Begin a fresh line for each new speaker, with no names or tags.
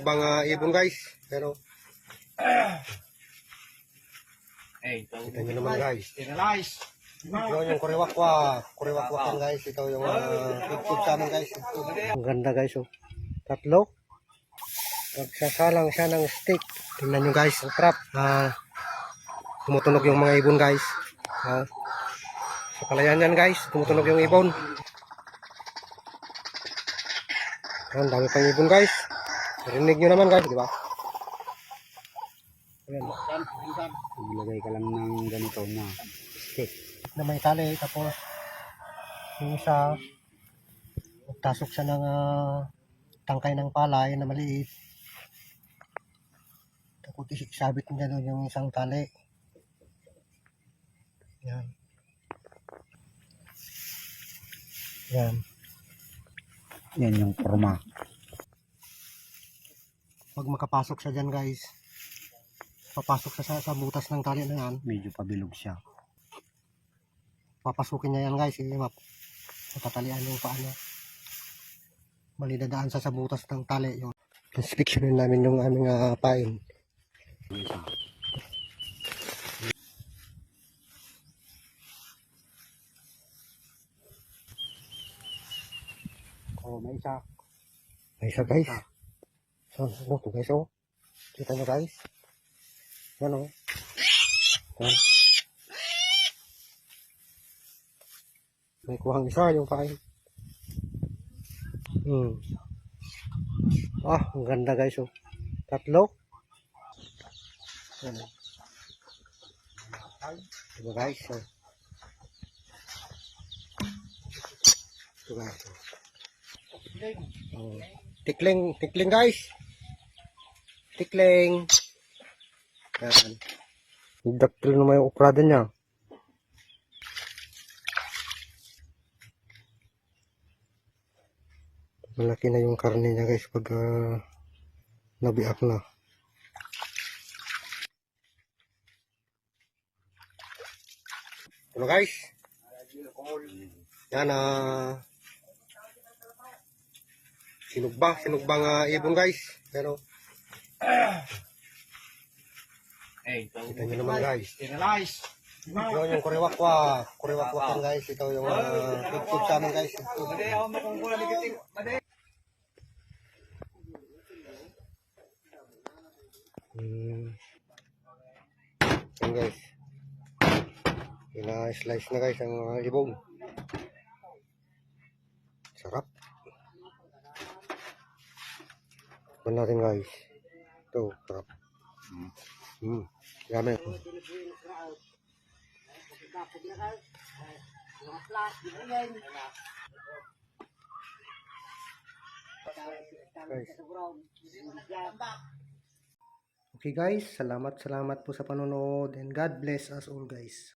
Mga ibon guys. Pero
Eh, ito.
kita nyo naman guys. Yun yung kuriwakwa. Kuriwakwa yan guys. Ito yung uh, tube sa amin guys. Ang ganda guys oh. Tatlo. Magsasalang siya ng stick. Tingnan nyo guys. Ang trap. Ah, tumutunog yung mga ibon guys. Ah, sa palayan yan guys. Tumutunog yung ibon. Ang dami pang ibon guys. Narinig nyo naman guys. Di ba? Ayan.
Ilagay ka lang ng ganito na stick.
na may tali tapos yung isa tasok siya ng ah, tangkay ng palay na maliit tapos isabit niya doon yung isang tali yan yan
Yan yung forma.
Pag makapasok siya dyan guys papasok siya sa, sa butas ng tali na yan.
Medyo pabilog siya.
papasukin niya yan guys eh, map matatalian yung paa niya. Mali dadaan sa sa butas ng tali yun. Inspeksyonin namin yung aming ah, pain. Oh may isa. May isa guys so ano to guys oh kita nyo guys yan oh yan may kuhang isa yung pain hmm ah ang ganda guys oh tatlo yan oh diba guys oh ito guys oh. Oh. Tikling, tikling guys. Tikling. Yan. Daktil naman yung uprada niya. Malaki na yung karne niya guys pag ah, nabiak na. Ano guys? Yan ah. sinugba, sinugba nga ibon guys. Pero
Eh, ito.
kita nyo naman guys.
Sterilize.
Yun yung kuriwakwa. Kuriwakwa yan guys. Ito yung uh, tube sa amin guys.
Made, ako makungkula ni Kiting. Made.
Hmm. Yan guys. Ina-slice na guys ang mga ibon. Sarap. Tignan natin guys. Ito, sarap. Hmm. Gamit. Guys. Okay guys, salamat salamat po sa panonood and God bless us all guys.